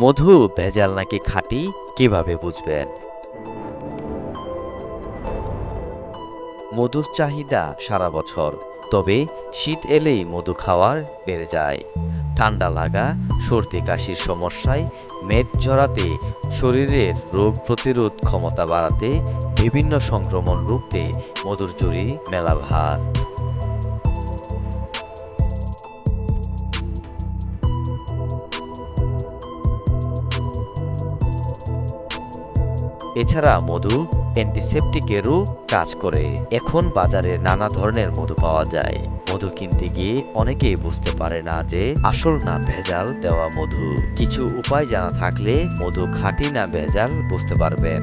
মধু, ভেজাল নাকি খাঁটি, কীভাবে বুঝবেন? মধুর চাহিদা সারা বছর, তবে শীত এলেই মধু খাওয়ার বেড়ে যায়। ঠান্ডা লাগা, সর্দি কাশির সমস্যায় মেদ ঝরাতে শরীরের রোগ প্রতিরোধ ক্ষমতা বাড়াতে, বিভিন্ন সংক্রমণ রুখতে মধুর জুড়ি মেলা ভার এছাড়া মধু অ্যান্টিসেপটিকেরও কাজ করে। এখন বাজারে নানা ধরনের মধু পাওয়া যায়। মধু কিনতে গিয়ে অনেকেই বুঝতে পারে না যে আসল না ভেজাল দেওয়া মধু। কিছু উপায় জানা থাকলে মধু খাঁটি না ভেজাল বুঝতে পারবেন।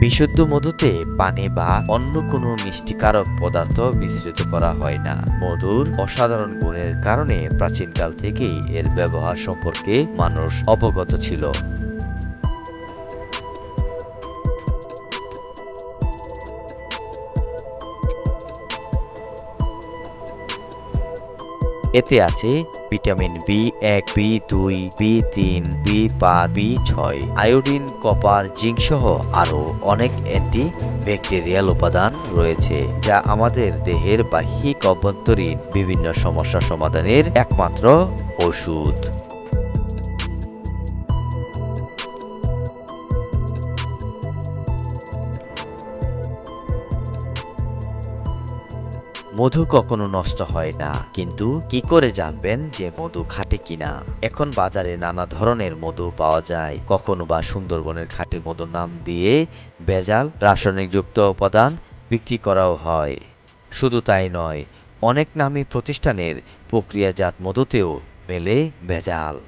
বিশুদ্ধ মধুতে পানি বা অন্য কোনো মিষ্টিকারক পদার্থ মিশ্রিত করা হয় না। মধুর অসাধারণ গুণের কারণে প্রাচীনকাল থেকেই এর ব্যবহার সম্পর্কে মানুষ অবগত ছিল। এতে আছে ভিটামিন বি এক বি দুই বি তিন বি পাঁচ বি ছয়, আয়োডিন, কপার, জিঙ্ক সহ আরও অনেক অ্যান্টি ব্যাকটেরিয়াল উপাদান রয়েছে, যা আমাদের দেহের বাহ্যিক অভ্যন্তরীণ বিভিন্ন সমস্যা সমাধানের একমাত্র ওষুধ। মধু কখনো নষ্ট হয় না। কিন্তু কি করে জানবেন যে মধু খাঁটি কিনা? এখন বাজারে নানা ধরনের মধু পাওয়া যায়। কখনো বা সুন্দরবনের খাঁটি মধু নাম দিয়ে ভেজাল রাসায়নিকযুক্ত উপাদান বিক্রি করাও হয়। শুধু তাই নয়, অনেক নামী প্রতিষ্ঠানের প্রক্রিয়াজাত মধুতেও মেলে ভেজাল।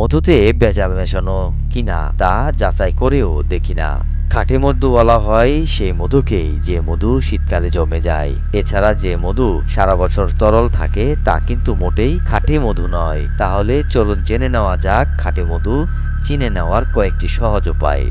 মধুতে ভেজাল মেশানো কিনা তা যাচাই করেও দেখি না। খাঁটি মধু বলা হয় সেই মধুকেই, যে মধু শীতকালে জমে যায়। এছাড়া যে মধু সারা বছর তরল থাকে, তা কিন্তু মোটেই খাঁটি মধু নয়। তাহলে চলুন জেনে নেওয়া যাক, খাঁটি মধু চিনে নেওয়ার কয়েকটি সহজ উপায়।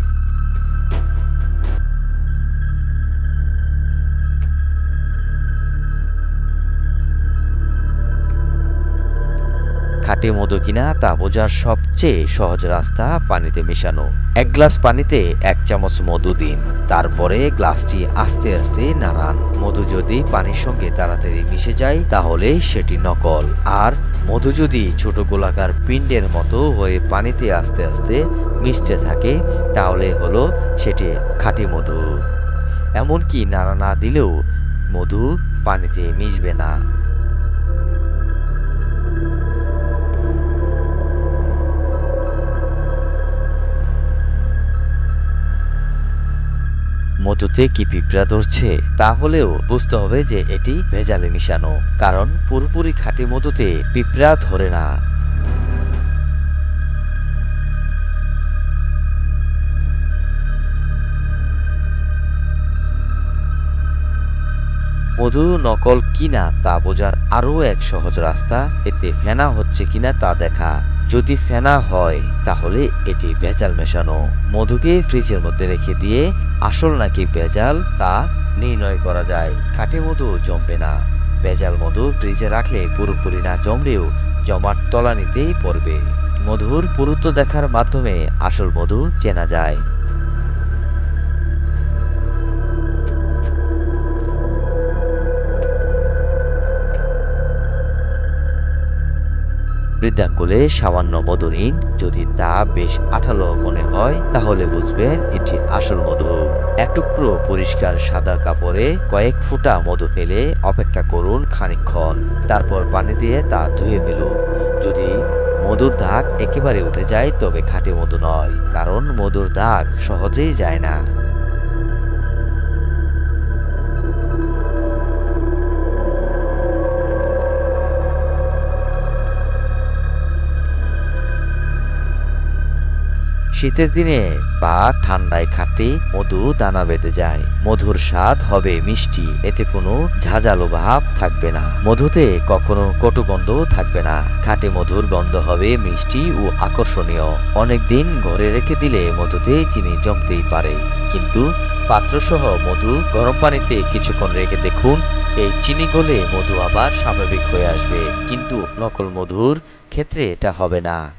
খাঁটি মধু কিনা তা বোঝার সবচেয়ে সহজ রাস্তা পানিতে মেশানো। এক গ্লাস পানিতে এক চামচ মধু দিন। তারপরে গ্লাসটি আস্তে আস্তে নাড়ান। মধু যদি পানির সঙ্গে তাড়াতাড়ি মিশে যায়, তাহলে সেটি নকল। আর মধু যদি ছোট গোলাকার পিণ্ডের মতো হয়ে পানিতে আস্তে আস্তে মিশতে থাকে, তাহলে হলো সেটি খাঁটি মধু। এমনকি নাড়া না দিলেও মধু পানিতে মিশবে না। মধুতে কি পিঁপড়া ধরছে? তাহলেও বুঝতে হবে যে এটি ভেজালে মিশানো, কারণ পুরোপুরি খাঁটি মধুতে পিঁপড়া ধরে না। মধু নকল কিনা তা বোঝার আরও এক সহজ রাস্তা, এতে ফেনা হচ্ছে কিনা তা দেখা। যদি ফেনা হয়, তাহলে এটি ভেজাল মেশানো। মধুকে ফ্রিজের মধ্যে রেখে দিয়ে আসল নাকি ভেজাল তা নির্ণয় করা যায়। কাঠে মধু জমবে না। ভেজাল মধু ফ্রিজে রাখলে পুরোপুরি না জমলেও জমাট তলানিতেই পড়বে। মধুর পুরুত্ব দেখার মাধ্যমে আসল মধু চেনা যায়। বৃদ্ধাঙ্গুলে সামান্য মধু নিন যদি তা বেশ আঠালো মনে হয়, তাহলে বুঝবেন এটি আসল মধু। এক টুকরো পরিষ্কার সাদা কাপড়ে কয়েক ফোঁটা মধু ফেলে অপেক্ষা করুন খানিকক্ষণ। তারপর পানি দিয়ে তা ধুয়ে ফেলুন। যদি মধুর দাগ একেবারে উঠে যায়, তবে খাঁটি মধু নয়, কারণ মধুর দাগ সহজেই যায় না। শীতের দিনে বা ঠান্ডায় খাটে মধু দানা বেঁধে যায়। মধুর স্বাদ হবে মিষ্টি, এতে কোনো ঝাঁঝালো ভাব থাকবে না। মধুতে কখনো কটু গন্ধ থাকবে না। খাটে মধুর গন্ধ হবে মিষ্টি ও আকর্ষণীয়। অনেকদিন ঘরে রেখে দিলে মধুতে চিনি জমতেই পারে। কিন্তু পাত্রসহ মধু গরম পানিতে কিছুক্ষণ রেখে দেখুন, এই চিনি গলে মধু আবার স্বাভাবিক হয়ে আসবে। কিন্তু নকল মধুর ক্ষেত্রে এটা হবে না।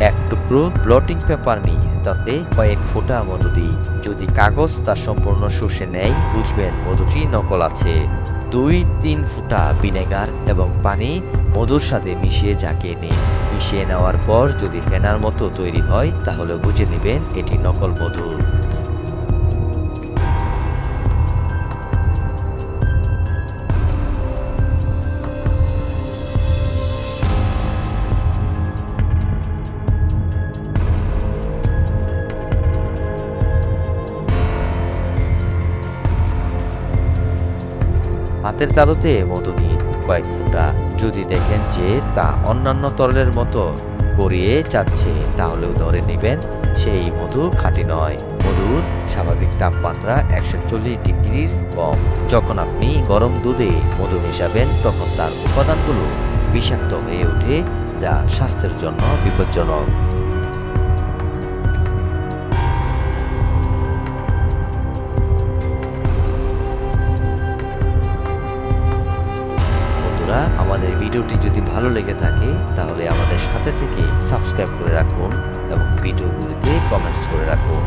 এক টুকরো ব্লটিং পেপার নিয়ে তাতে কয়েক ফোঁটা মধু দিই। যদি কাগজ তা সম্পূর্ণ শুষে নেয় বুঝবেন মধুটি নকল আছে। দুই তিন ফুটা ভিনেগার এবং পানি মধুর সাথে মিশিয়ে ঝাঁকিয়ে নিন। মিশিয়ে নেওয়ার পর যদি ফেনার মতো তৈরি হয়, তাহলে বুঝে নেবেন এটি নকল মধু। হাতের তালুতে মধু নিন কয়েক ফোঁটা যদি দেখেন যে তা অন্যান্য তরলের মতো গড়িয়ে যাচ্ছে, তাহলেও ধরে নেবেন সেই মধু খাঁটি নয়। মধুর স্বাভাবিক তাপমাত্রা একশো চল্লিশ ডিগ্রির কম। যখন আপনি গরম দুধে মধু মেশাবেন, তখন তার উপাদানগুলো বিষাক্ত হয়ে ওঠে, যা স্বাস্থ্যের জন্য বিপজ্জনক। বন্ধুরা, আমাদের ভিডিওটি যদি ভালো লেগে থাকে, তাহলে আমাদের সাথে থেকে সাবস্ক্রাইব করে রাখুন এবং ভিডিওগুলিতে কমেন্টস করে রাখুন।